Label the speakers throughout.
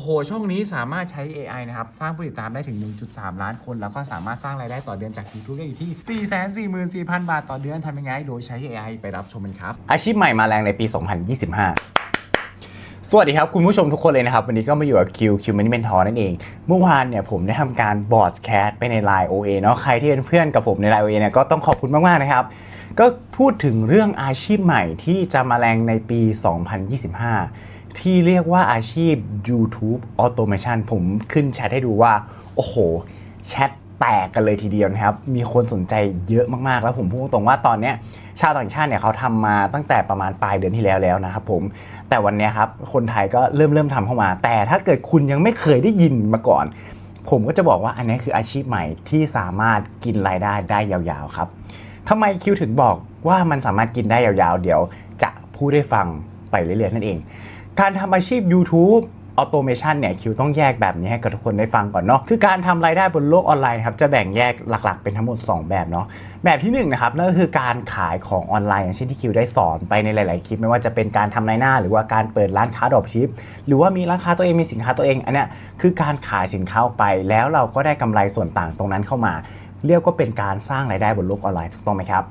Speaker 1: โอ้โห ช่องนี้สามารถใช้ AI นะครับ สร้างผู้ติดตามได้ถึง 1.3 ล้านคน แล้วก็สามารถสร้างรายได้ต่อเดือนจาก YouTube ได้อยู่ที่ 444,000 บาทต่อเดือนทำยังไง โดยใช้ AI ไปรับชมกันครับ
Speaker 2: อาชีพใหม่มาแรงในปี 2025สวัสดีครับ คุณผู้ชมทุกคนเลยนะครับ วันนี้ก็มาอยู่กับ Q Q Money Mentor นั่นเอง เมื่อวานเนี่ยผมได้ทำการบอร์ดแคสไปใน Line OA เนาะใครที่เป็นเพื่อนกับผมใน Line OA เนี่ยก็ต้องขอบคุณมาก ๆ นะครับ ก็พูดถึงเรื่องอาชีพใหม่ที่จะมาแรงในปี 2025 ที่เรียกว่าอาชีพ YouTube Automation ผมขึ้นแชทให้ดูว่า โอ้โห แชทแตกกันเลยทีเดียวนะครับ มีคนสนใจเยอะมากๆ แล้วผมพูดตรงว่าตอนเนี้ยชาวต่างชาติเนี่ยเขาทำมาตั้งแต่ประมาณปลายเดือนที่แล้วแล้วนะครับผม แต่วันนี้ครับ คนไทยก็เริ่มเริ่มทำเข้ามา แต่ถ้าเกิดคุณยังไม่เคยได้ยินมาก่อน ผมก็จะบอกว่าอันนี้คืออาชีพใหม่ที่สามารถกินรายได้ได้ยาวๆครับทำไมคิวถึงบอกว่ามันสามารถกินได้ยาวๆ เดี๋ยวจะพูดให้ฟังไปเรื่อยๆนั่นเอง การทำอาชีพ YouTube ออโตเมชันเนี่ยคิวต้องแยกแบบนี้ให้กับทุกคนได้ฟังก่อนเนาะคือการทำรายได้บนโลกออนไลน์ครับจะแบ่งแยกหลักๆ เป็นทั้งหมด 2 แบบเนาะแบบที่1นงนะครับนั่นก็คือการขายของออนไลน์ อย่างเช่นที่คิวได้สอนไปในหลาย ๆ คลิป ไม่ว่าจะเป็นการทำรายหน้า หรือว่าการเปิดร้านค้าดรอปชิป หรือว่ามีร้านค้าตัวเองมีสินค้าตัวเองอันเนี้ยคือการขายสินค้าออกไปแล้วเราก็ได้กำไรส่วนต่างตรงนั้นเข้ามา เรียกว่าเป็นการสร้างรายได้บนโลกออนไลน์ถูกต้องไหมครับ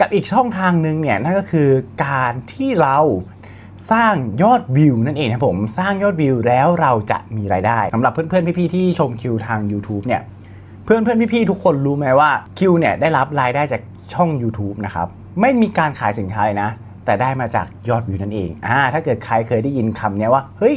Speaker 2: กับอีกช่องทางหนึ่งเนี่ยนั่นก็คือการที่เรา สร้างยอดวิวนั่นเองครับผมสร้างยอดวิวแล้วเราจะมีรายได้สำหรับเพื่อนๆพี่ๆที่ชมคิวทาง YouTube เนี่ยเพื่อนเพื่อนพี่ๆทุกคนรู้ไหมว่าคิวเนี่ยได้รับรายได้จากช่อง YouTube นะครับไม่มีการขายสินค้าเลยนะ แต่ได้มาจากยอดวิวนั่นเองอ่าถ้าเกิดใครเคยได้ยินคำเนี้ยว่า เฮ้ย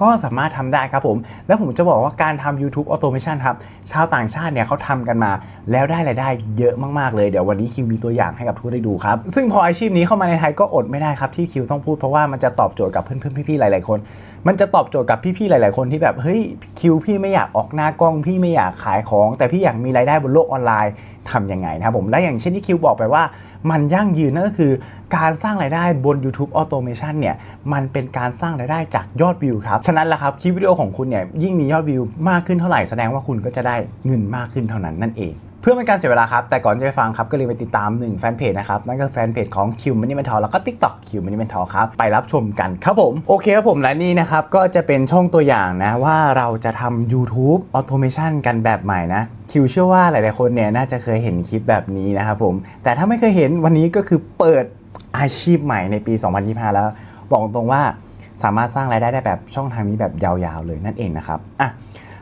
Speaker 2: ก็สามารถทำได้ครับผม แล้วผมจะบอกว่าการทำ YouTube Automation ครับ ชาวต่างชาติเนี่ยเขาทำกันมา แล้วได้รายได้เยอะมาก ๆ เลย เดี๋ยววันนี้คิวมีตัวอย่างให้กับทุกได้ดูครับ ซึ่งพออาชีพนี้เข้ามาในไทยก็อดไม่ได้ครับที่คิวต้องพูดเพราะว่ามันจะตอบโจทย์กับเพื่อนๆพี่ๆหลาย ๆ คน มันจะตอบโจทย์กับพี่ๆหลาย ๆ คนที่แบบเฮ้ยคิวพี่ไม่อยากออกหน้ากล้องพี่ไม่อยากขายของ แต่พี่อยากมีรายได้บนโลกออนไลน์ทำยังไงนะครับผมและอย่างเช่นที่คิวบอกไปว่า มันยั่งยืนนั่นก็คือ การสร้างรายได้บน YouTube Automation เนี่ยมันเป็นการสร้างรายได้จากยอดวิวครับ ฉะนั้นแหละครับคลิปวิดีโอของคุณเนี่ยยิ่งมียอดวิวมากขึ้นเท่าไหร่แสดงว่าคุณก็จะได้เงินมากขึ้นเท่านั้นนั่นเอง พื่อเป็นการเสียเวลาครับ แต่ก่อนจะไปฟังครับ ก็เลยไปติดตาม1แฟนเพจนะครับ นั่นก็แฟนเพจของ Q Money Mentor แล้วก็ TikTok Q Money Mentor ครับ ไปรับชมกันครับผม โอเคครับผมและนี่นะครับ ก็จะเป็นช่องตัวอย่างนะ ว่าเราจะทำ YouTube Automation กันแบบใหม่นะคิวเชื่อว่าหลาย ๆ คนเนี่ยน่าจะเคยเห็นคลิปแบบนี้นะครับผมแต่ถ้าไม่เคยเห็นวันนี้ก็คือเปิดอาชีพใหม่ในปี 2025 แล้ว บอกตรงว่าสามารถสร้างรายได้ได้แบบช่องทางนี้แบบยาว ๆ เลยนั่นเองนะครับอะ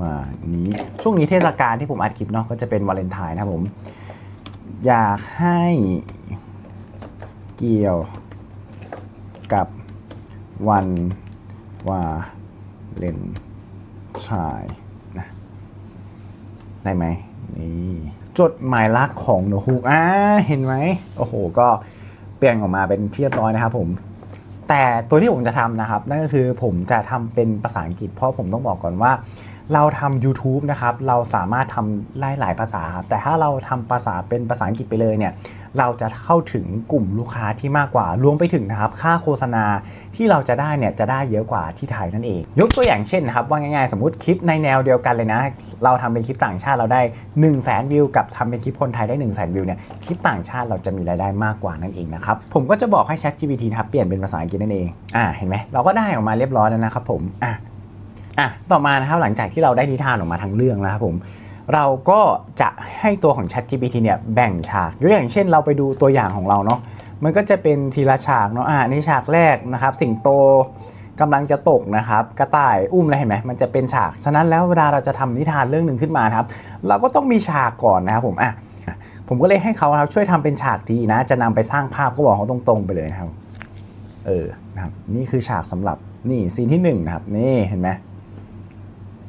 Speaker 2: ว่านี้ช่วงนี้เทศกาลที่ผมอัดคลิปเนาะก็จะเป็นวาเลนไทน์นะครับผม อยากให้เกี่ยวกับวันวาเลนไทน์นะได้ไหมนี่จดหมายรักของโนฮูกอ่าเห็นไหมโอ้โห ก็เปลี่ยนออกมาเป็นเรียบร้อยนะครับผมแต่ตัวที่ผมจะทำนะครับ นั่นก็คือผมจะทำเป็นภาษาอังกฤษเพราะผมต้องบอกก่อนว่า เราทำ YouTube นะครับเราสามารถทำหลายหลายภาษา แต่ถ้าเราทำภาษาเป็นภาษาอังกฤษไปเลยเนี่ยเราจะเข้าถึงกลุ่มลูกค้าที่มากกว่ารวมไปถึงนะครับค่าโฆษณาที่เราจะได้เนี่ยจะได้เยอะกว่าที่ไทยนั่นเอง ยกตัวอย่างเช่นนะครับว่าง่ายๆ สมมติคลิปในแนวเดียวกันเลยนะ เราทำเป็นคลิปต่างชาติเราได้ 1 0 0 0 0แสนวิวกับทำเป็นคลิปคนไทยได้ 1 0 0 0 0แสนวิวเนี่ยคลิปต่างชาติเราจะมีรายได้มากกว่านั่นเองนะครับผมก็จะบอกให้ Chat GPT นะครับเปลี่ยนเป็นภาษาอังกฤษนั่นเองอ่าเห็นไหมเราก็ได้ออกมาเรียบร้อยแล้วนะครับผมอะ อะต่อมานะครับหลังจากที่เราได้นิทานออกมาทั้งเรื่องแล้วครับผมเราก็จะให้ตัวของ Chat GPT เนี่ยแบ่งฉากยกตัวอย่างเช่นเราไปดูตัวอย่างของเราเนาะมันก็จะเป็นทีละฉากเนาะอ่านี่ฉากแรกนะครับสิงโตกำลังจะตกนะครับกระต่ายอุ้มอะไรเห็นไหมมันจะเป็นฉาก ฉะนั้นแล้วเวลาเราจะทำนิทานเรื่องหนึ่งขึ้นมาครับ เราก็ต้องมีฉากก่อนนะครับผมอะผมก็เลยให้เขาครับช่วยทำเป็นฉากดีนะ จะนำไปสร้างภาพก็บอกเขาตรงๆไปเลยนะครับ เออนะครับนี่คือฉากสำหรับนี่ซีนที่หนึ่งนะครับนี่เห็นไหม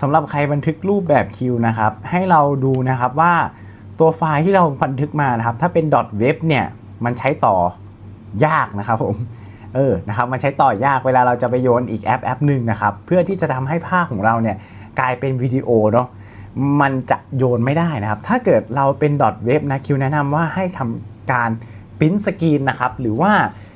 Speaker 2: สำหรับใครบันทึกรูปแบบคิวนะครับให้เราดูนะครับว่าตัวไฟล์ที่เราบันทึกมานะครับ ถ้าเป็น .web เนี่ยมันใช้ต่อยากนะครับผมเออนะครับมันใช้ต่อยากเวลาเราจะไปโยนอีกแอปแอปหนึ่งนะครับเพื่อที่จะทำให้ภาพของเราเนี่ยกลายเป็นวิดีโอเนาะมันจะโยนไม่ได้นะครับ ถ้าเกิดเราเป็น .web นะคิวแนะนำว่าให้ทำการปริ้นสกรีนนะครับ หรือว่า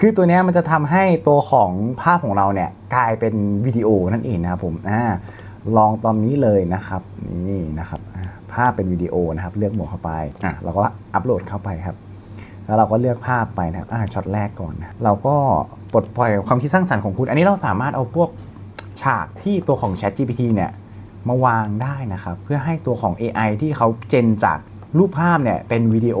Speaker 2: คือตัวนี้มันจะทำให้ตัวของภาพของเราเนี่ยกลายเป็นวิดีโอนั่นเองนะครับผมอ่าลองตอนนี้เลยนะครับนี่นะครับภาพเป็นวิดีโอนะครับ เลือกโหมดเข้าไปอะเราก็อัปโหลดเข้าไปครับ แล้วเราก็เลือกภาพไปนะครับอ่าช็อตแรกก่อนนะเราก็ปลดปล่อยความคิดสร้างสรรค์ของคุณ อันนี้เราสามารถเอาพวกฉากที่ตัวของ Chat GPT เนี่ยมาวางได้นะครับ เพื่อให้ตัวของ AI ที่เขาเจนจากรูปภาพเนี่ยเป็นวิดีโอ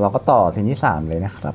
Speaker 2: เราก็ต่อสิ่งที่ 3 เลยนะครับ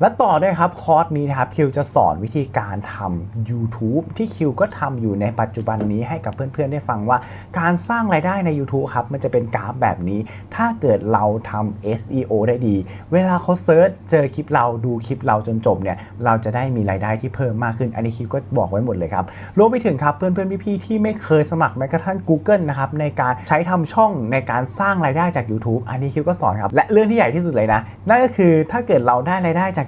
Speaker 2: และต่อด้วยครับคอร์สนี้นะครับคิวจะสอนวิธีการทำ YouTube ที่คิวก็ทำอยู่ในปัจจุบันนี้ให้กับเพื่อนๆ ได้ฟังว่า การสร้างรายได้ใน YouTube ครับมันจะเป็นกราฟแบบนี้ ถ้าเกิดเราทำ SEO ได้ดี เวลาเขาเซิร์ชเจอคลิปเราดูคลิปเราจนจบเนี่ยเราจะได้มีรายได้ที่เพิ่มมากขึ้น อันนี้คิวก็บอกไว้หมดเลยครับรวมไปถึงครับเพื่อนๆ พี่ๆ ที่ไม่เคยสมัครแม้กระทั่ง Google นะครับในการใช้ทำช่องในการสร้างรายได้จาก YouTube อันนี้คิวก็สอนครับและเรื่องที่ใหญ่ที่สุดเลยนะนั่นก็คือถ้าเกิดเราได้รายได้จาก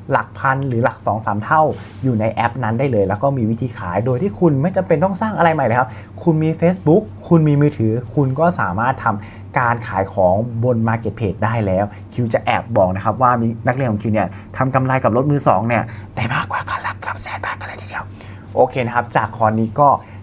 Speaker 2: หลักพันหรือหลัก 2-3 เท่า อยู่ในแอปนั้นได้เลย แล้วก็มีวิธีขายโดยที่คุณไม่จำเป็นต้องสร้างอะไรใหม่เลยครับ คุณมี Facebook คุณมีมือถือ คุณก็สามารถทำการขายของบน Marketplace ได้แล้ว คิวจะแอบบอกนะครับว่ามีนักเรียนของคิวเนี่ยทำกำไรกับรถมือสองเนี่ยได้มากกว่าคันละเกับแสนบาทกันเลยทีเดียว โอเคนะครับ จากคอนี้ก็